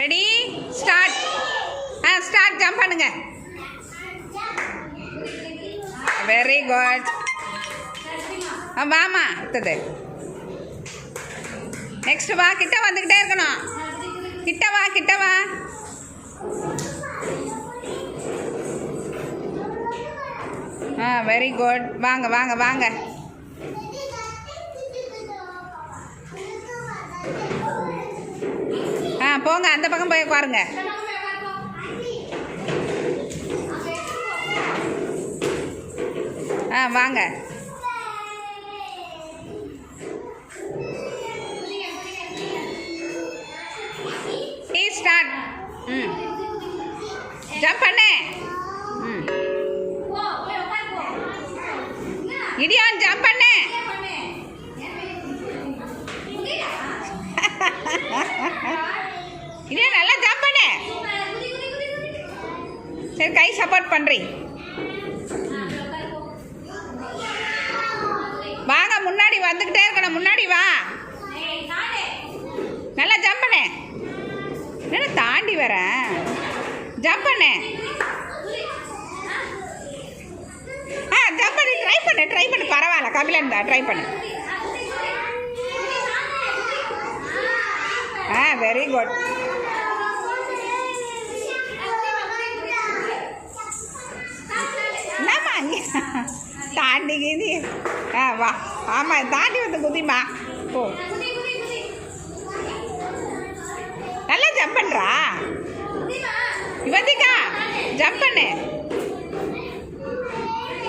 Ready start ஆ start jump பண்ணுங்க. Very good ஆ வாமா அடுத்தது. நெக்ஸ்ட் வா. கிட்ட வந்துக்கிட்டே இருக்கணும். கிட்ட வா கிட்ட வா. ஆ வெரி குட் வாங்க வாங்க வாங்க. போங்க அந்த பக்கம் போய் உட்காருங்க. ஆ வாங்க. டீ ஸ்டார்ட் ம். ஜம்ப் பண்ணு. ம். இடியான் சரி கை சப்போர்ட் பண்ணுறீ வாங்க முன்னாடி வந்துக்கிட்டே இருக்கணும். முன்னாடி வா. நல்லா ஜம்ப் பண்ணு. என்ன தாண்டி வரேன் ஜம்ப் பண்ணு. ஆ ஜம்ப் பண்ணி. ட்ரை பண்ணு ட்ரை பண்ணு. பரவாயில்ல கபிலன் தான் ட்ரை பண்ணு. ஆ வெரி குட் தாண்டி கீதி ஆ வா. ஆமாம் தாண்டி வந்து குதிமா. போ. நல்லா ஜம்ப் பண்ணுறா இவதிக்கா ஜம்ப் பண்ணு.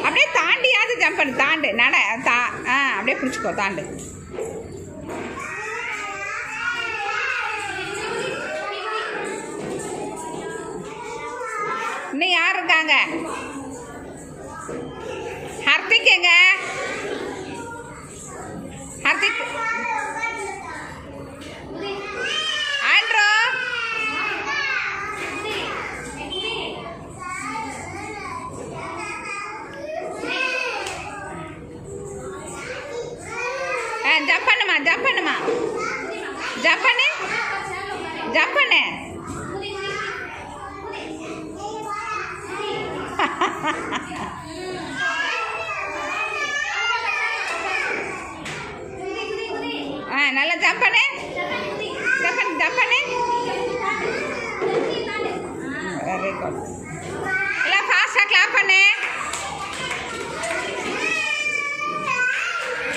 அப்படியே தாண்டியாவது ஜம்ப் பண்ணு. தாண்டு. நட தா ஆ அப்படியே பிடிச்சிக்கோ தாண்டு. இன்னும் யார் இருக்காங்க? ஹர்திக் எங்க ஹர்திக் ஆண்ட்ரோ ஆ ஜம்ப் பண்ணுமா ஜம்ப் பண்ணுமா ஜம்ப் பண்ணு ஆ நல்லா ஜம்ப் பண்ணு ஜம்ப்